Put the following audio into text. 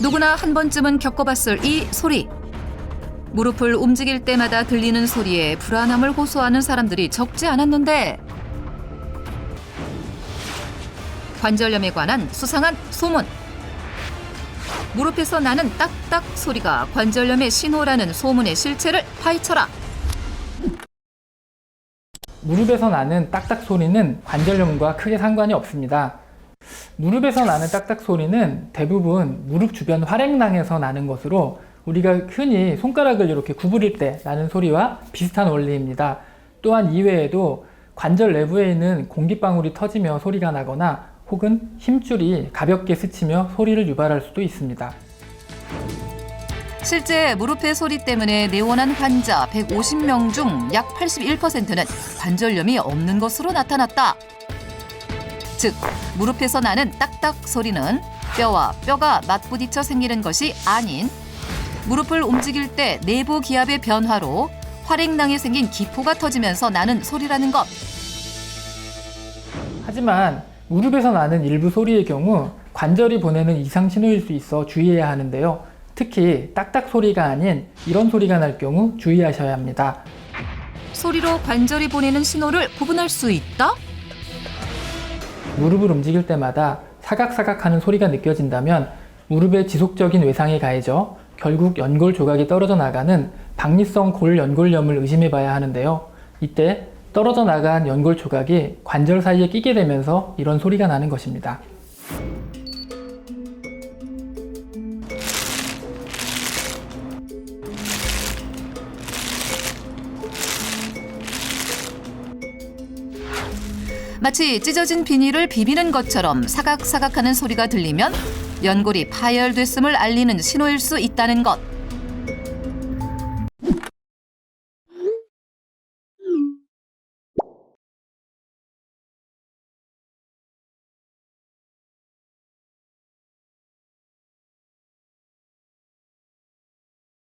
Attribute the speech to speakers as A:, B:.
A: 누구나 한 번쯤은 겪어봤을 이 소리. 무릎을 움직일 때마다 들리는 소리에 불안함을 호소하는 사람들이 적지 않았는데 관절염에 관한 수상한 소문. 무릎에서 나는 딱딱 소리가 관절염의 신호라는 소문의 실체를 파헤쳐라.
B: 무릎에서 나는 딱딱 소리는 관절염과 크게 상관이 없습니다. 무릎에서 나는 딱딱 소리는 대부분 무릎 주변 활액낭에서 나는 것으로 우리가 흔히 손가락을 이렇게 구부릴 때 나는 소리와 비슷한 원리입니다. 또한 이외에도 관절 내부에 있는 공기방울이 터지며 소리가 나거나 혹은 힘줄이 가볍게 스치며 소리를 유발할 수도 있습니다.
A: 실제 무릎의 소리 때문에 내원한 환자 150명 중 약 81%는 관절염이 없는 것으로 나타났다. 즉, 무릎에서 나는 딱딱 소리는 뼈와 뼈가 맞부딪혀 생기는 것이 아닌 무릎을 움직일 때 내부 기압의 변화로 활액낭에 생긴 기포가 터지면서 나는 소리라는 것.
B: 하지만 무릎에서 나는 일부 소리의 경우 관절이 보내는 이상 신호일 수 있어 주의해야 하는데요. 특히 딱딱 소리가 아닌 이런 소리가 날 경우 주의하셔야 합니다.
A: 소리로 관절이 보내는 신호를 구분할 수 있다?
B: 무릎을 움직일 때마다 사각사각 하는 소리가 느껴진다면 무릎에 지속적인 외상이 가해져 결국 연골 조각이 떨어져 나가는 박리성 골 연골염을 의심해 봐야 하는데요. 이때 떨어져 나간 연골 조각이 관절 사이에 끼게 되면서 이런 소리가 나는 것입니다.
A: 마치 찢어진 비닐을 비비는 것처럼 사각사각하는 소리가 들리면 연골이 파열됐음을 알리는 신호일 수 있다는 것.